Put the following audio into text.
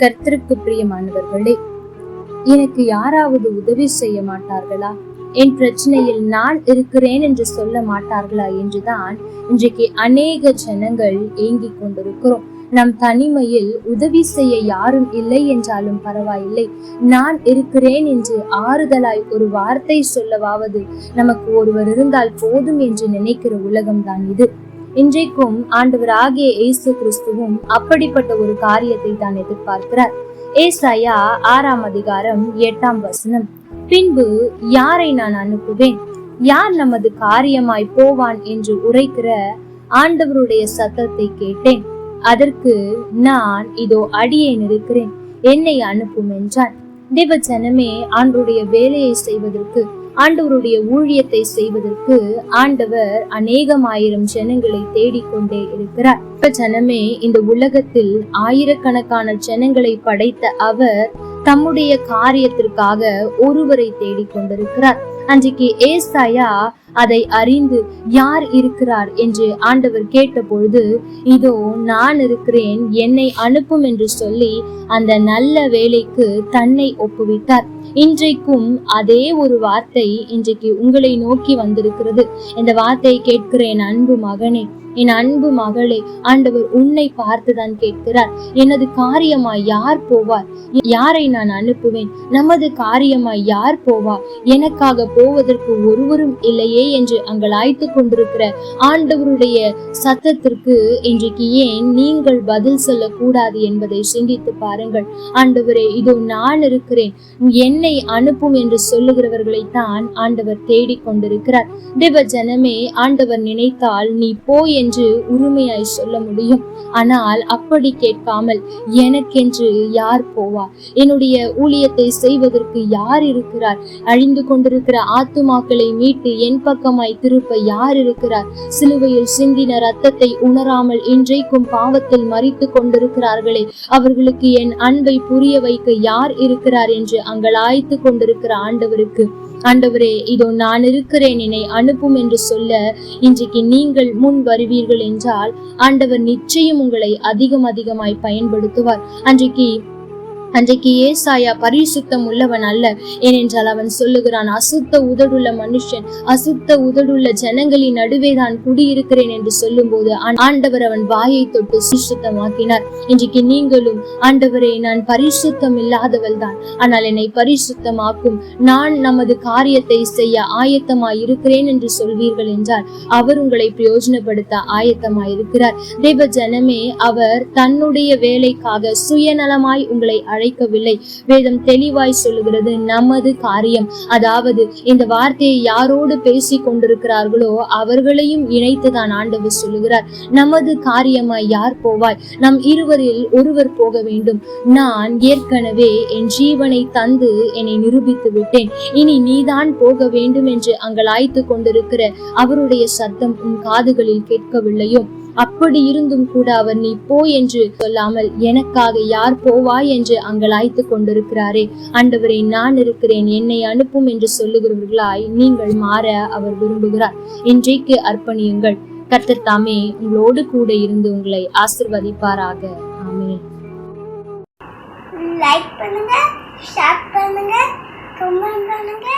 கர்த்தருக்கு பிரியமானவர்களே எனக்கு யாராவது உதவி செய்ய மாட்டார்களா? என் பிரச்சனையில் நான் இருக்கிறேன் என்று சொல்ல மாட்டார்களா என்றுதான் இன்றைக்கு அநேக ஜனங்கள் ஏங்கிக் கொண்டிருக்கிறோம். நம் தனிமையில் உதவி செய்ய யாரும் இல்லை என்றாலும் பரவாயில்லை. நான் இருக்கிறேன் என்று ஆறுதலாய் ஒரு வார்த்தை சொல்லவாவது நமக்கு ஒருவர் இருந்தால் போதும் என்று நினைக்கிற உலகம்தான் இது. இன்றைக்கும் ஆண்டவர் ஆகிய இயேசு கிறிஸ்துவும் அப்படிப்பட்ட ஒரு காரியத்தை தான் எதிர்பார்க்கிறார். ஏசாயா ஆறாம் அதிகாரம் எட்டாம் வசனம். பின்பு யாரை நான் அனுப்புவேன்? யார் நமது காரியமாய் போவான் என்று உரைக்கிற ஆண்டவருடைய சத்தத்தை கேட்டேன். அதற்கு நான் இதோ அடியேன் இருக்கிறேன். என்னை அனுப்பும் என்றான். தேவ ஜனமே வேலையை செய்வதற்கு ஆண்டவருடைய ஊழியத்தை செய்வதற்கு ஆண்டவர் அநேகமாயிரம் ஜனங்களை தேடிக்கொண்டே இருக்கிறார். இப்ப ஜனமே இந்த உலகத்தில் ஆயிரக்கணக்கான ஜனங்களை படைத்த அவர் தம்முடைய காரியத்திற்காக ஒருவரை தேடிக்கொண்டிருக்கிறார். அன்றைக்கு ஏசாயா அதை அறிந்து யார் இருக்கிறார் என்று ஆண்டவர் கேட்டபொழுது இதோ நான் இருக்கிறேன் என்னை அனுப்பும் என்று சொல்லி அந்த நல்ல வேலைக்கு தன்னை ஒப்புவித்தார். இன்றைக்கும் அதே ஒரு வார்த்தை இன்றைக்கு உங்களை நோக்கி வந்திருக்கிறது. இந்த வார்த்தையை கேட்கிறேன் அன்பு மகனே. என் அன்பு மகளே ஆண்டவர் உன்னை பார்த்துதான் கேட்கிறார். எனது காரியமாய் யார் போவார்? யாரை நான் அனுப்புவேன்? நமது காரியமாய் யார் போவார் எனக்காக போவதற்கு ஒருவரும் இல்லையே என்று அங்கலாய்த்து கொண்டிருக்கிற ஆண்டவருடைய சத்தத்திற்கு இன்றைக்கு ஏன் நீங்கள் பதில் சொல்லக்கூடாது என்பதை சிந்தித்து பாருங்கள். ஆண்டவரே இதோ நான் இருக்கிறேன். என்னை அனுப்பும் என்று சொல்லுகிறவர்களைத்தான் ஆண்டவர் தேடிக் கொண்டிருக்கிறார் தேவ ஜனமே ஆண்டவர் நினைத்தால் நீ போய் என்று உரிமையாய் சொல்ல முடியும். ஆனால் அப்படி கேட்காமல் எனக்கென்று யார் போவார் என்னுடைய ஊழியத்தை செய்வதற்கு யார் இருக்கிறார்? அழிந்து கொண்டிருக்கிற ஆத்துமாக்களை மீட்டு என் பக்கமாய் திருப்ப யார் இருக்கிறார்? சிலுவையில் சிந்தின ரத்தத்தை உணராமல் இன்றைக்கும் பாவத்தில் மறித்து கொண்டிருக்கிறார்களே அவர்களுக்கு என் அன்பை புரிய வைக்க யார் இருக்கிறார் என்று அங்கலாய்த்து கொண்டிருக்கிற ஆண்டவருக்கு ஆண்டவரே இதோ நான் இருக்கிறேன் என்னை அனுப்பும் என்று சொல்ல இன்றைக்கு நீங்கள் முன் வருவீர்கள் என்றால் ஆண்டவர் நிச்சயம் உங்களை அதிகம் அதிகமாய் பயன்படுத்துவார். அன்றைக்கு அன்றைக்கு ஏசாயா பரிசுத்தம் உள்ளவன் அல்ல. ஏனென்றால் அவன் சொல்லுகிறான் அசுத்த உதடுள்ள மனுஷன் அசுத்த உதடுள்ள ஜனங்களின் நடுவே தான் குடியிருக்கிறேன் என்று சொல்லும்போது போது ஆண்டவர் அவன் வாயை தொட்டு சுத்தமாக்கினார் இன்றைக்கு நீங்களும் ஆண்டவரே நான் பரிசுத்தம் இல்லாதவள் தான். ஆனால் என்னை பரிசுத்தமாக்கும். நான் நமது காரியத்தை செய்ய ஆயத்தமாய் இருக்கிறேன் என்று சொல்வீர்கள் என்றால் அவர் உங்களை பிரயோஜனப்படுத்த ஆயத்தமாய் இருக்கிறார் தேவ ஜனமே அவர் தன்னுடைய வேலைக்காக சுயநலமாய் உங்களை அழைக்கவில்லை. வேதம் தெளிவாய் சொல்லுகிறது நமது காரியம். அதாவது இந்த வார்த்தையை யாரோடு பேசிக் கொண்டிருக்கிறார்களோ அவர்களையும் இணைத்து தான் ஆண்டவர் சொல்லுகிறார் நமது காரியமாய் யார் போவாய்? நம் இருவரில் ஒருவர் போக வேண்டும். நான் ஏற்கனவே என் ஜீவனை தந்து என்னை நிரூபித்து விட்டேன். இனி நீதான் போக வேண்டும் என்று அங்கலாய்த்து கொண்டிருக்கிற அவருடைய சத்தம் உன் காதுகளில் கேட்கவில்லையோ? அப்படி இருந்தும் கூட அவர் நீ போ என்று சொல்லாமல் எனக்காக யார் போவா என்று அங்கலாய்த்து கொண்டிருக்கிறாரே. அண்டவரை நான் இருக்கிறேன். என்னை அனுப்பும் என்று சொல்லுகிறவர்களாய் நீங்கள் மாற அவர் விரும்புகிறார். இன்றைக்கு அர்ப்பணியுங்கள். கர்த்தர் தாமே உங்களோடு கூட இருந்து உங்களை ஆசிர்வதிப்பாராக. ஆமே லைக் பண்ணுங்க ஷேர் பண்ணுங்க கமெண்ட் பண்ணுங்க.